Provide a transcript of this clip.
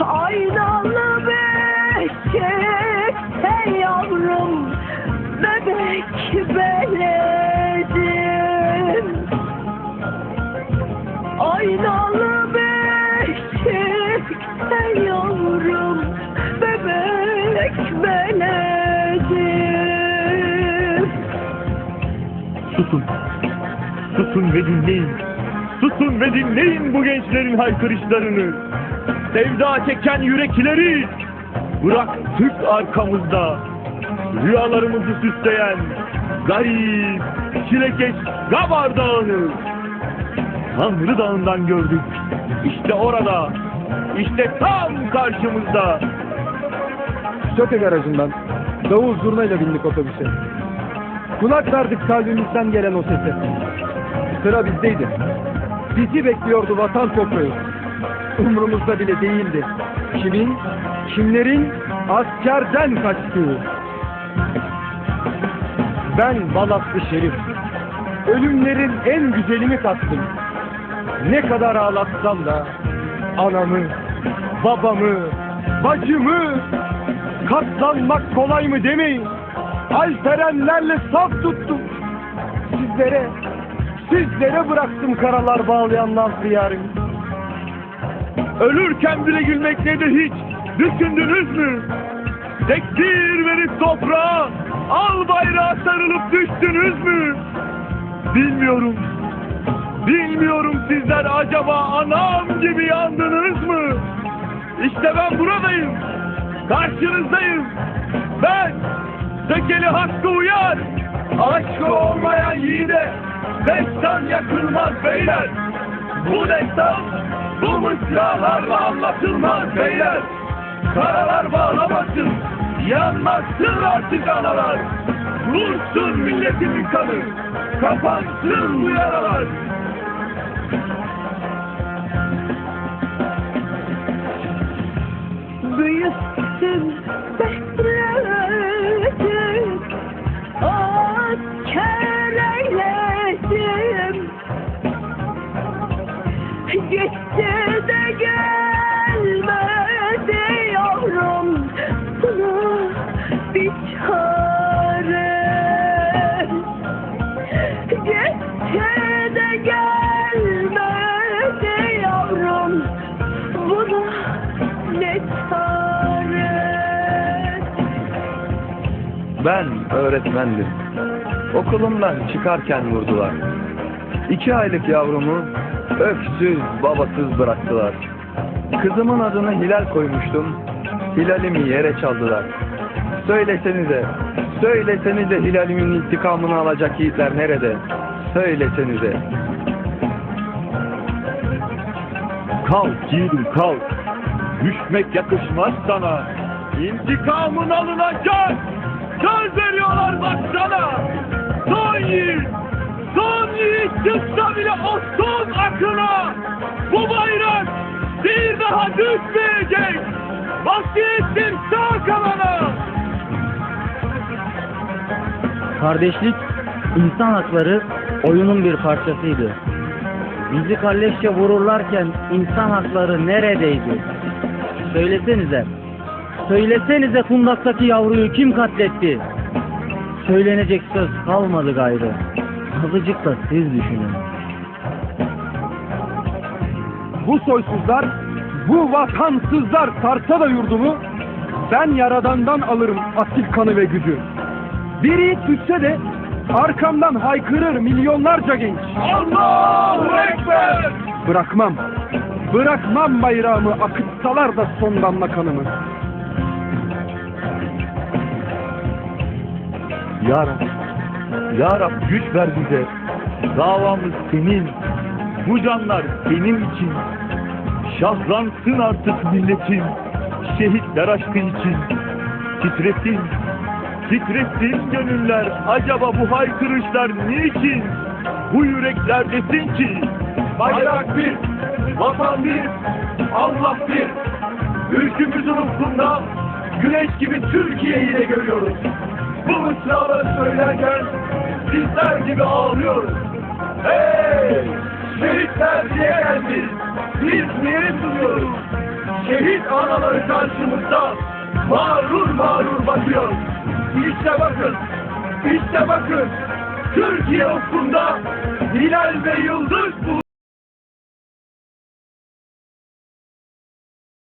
Aynalı beşikte yavrum Bebek beledim Aynalı beşikte yavrum Bebek beledim Susun. Susun ve dinleyin. Susun ve dinleyin bu gençlerin haykırışlarını. Sevda çeken yürekleri bıraktık arkamızda. Rüyalarımızı süsleyen garip, çilekeş Gabar Dağı'nı. Tanrı Dağı'ndan gördük. İşte orada, işte tam karşımızda. Söke garajından davul zurnayla bindik otobüse. Kulak verdik kalbimizden gelen o sese. Sıra bizdeydi. Bizi bekliyordu vatan toprağı. Umrumuzda bile değildi. Kimin, kimlerin askerden kaçtığı. Ben Balatlı Şerif. Ölümlerin en güzelini tattım. Ne kadar ağlatsam da anamı, babamı, bacımı katlanmak kolay mı demeyin. Alperenlerle saf tuttum. Sizlere, sizlere bıraktım karalar bağlayan lafı yarın. Ölürken bile gülmek nedir hiç? Düşündünüz mü? Tekbir verip toprağa al bayrağı sarılıp düştünüz mü? Bilmiyorum. Bilmiyorum sizler acaba anam gibi yandınız mı? İşte ben buradayım. Karşınızdayım. Ben Sökeli Hakkı Uyar. Aşkı olmayan yiğide destan yakılmaz beyler. Bu destan bu mısralarla anlatılmaz beyler. Karalar bağlamasın, yanmasın artık analar. Vursun milletimin kanı, kapansın bu yaralar. Büyüksün Ben öğretmendim. Okulumdan çıkarken vurdular. İki aylık yavrumu öksüz babasız bıraktılar. Kızımın adını Hilal koymuştum. Hilalimi yere çaldılar. Söylesenize, söylesenize Hilalimin intikamını alacak yiğitler nerede? Söylesenize. Kalk yiğidim kalk. Düşmek yakışmaz sana. İntikamın alınacak. Söz veriyorlar baksana. Son yiğit. Son yiğit çıksa bile o son akına. Bu bayrak bir daha düşmeyecek. Vasiyettir sağ kalana. Kardeşlik, insan hakları oyunun bir parçasıydı. Bizi kalleşçe vururlarken insan hakları neredeydi? Söylesenize, söylesenize kundaktaki yavruyu kim katletti? Söylenecek söz kalmadı gayrı. Azıcık da siz düşünün. Bu soysuzlar, bu vatansızlar sarsa da yurdumu, ben yaradandan alırım asil kanı ve gücü. Bir yiğit düşse de arkamdan haykırır milyonlarca genç. Allahu Ekber. Bırakmam, bırakmam bayrağımı akıtsalar da son damla kanımı. Ya Rab, Ya Rab güç ver bize. Davamız senin. Bu canlar benim için. Şahlansın artık milletin. Şehitler aşkı için. Titresin, titresin gönüller. Acaba bu haykırışlar niçin? Bu yürekler desin ki bayrak bir, vatan bir, Allah bir. Ülkümüzün ufkunda güneş gibi Türkiye'yi de görüyoruz. Bu mısraları söylerken bizler gibi ağlıyoruz. Hey! şehitler diye geldi. Biz niyet sunuyoruz. Şehit anaları karşımızda mağrur mağrur bakıyor. İşte bakın, işte bakın. Türkiye ufkunda hilal ve yıldız buluyor.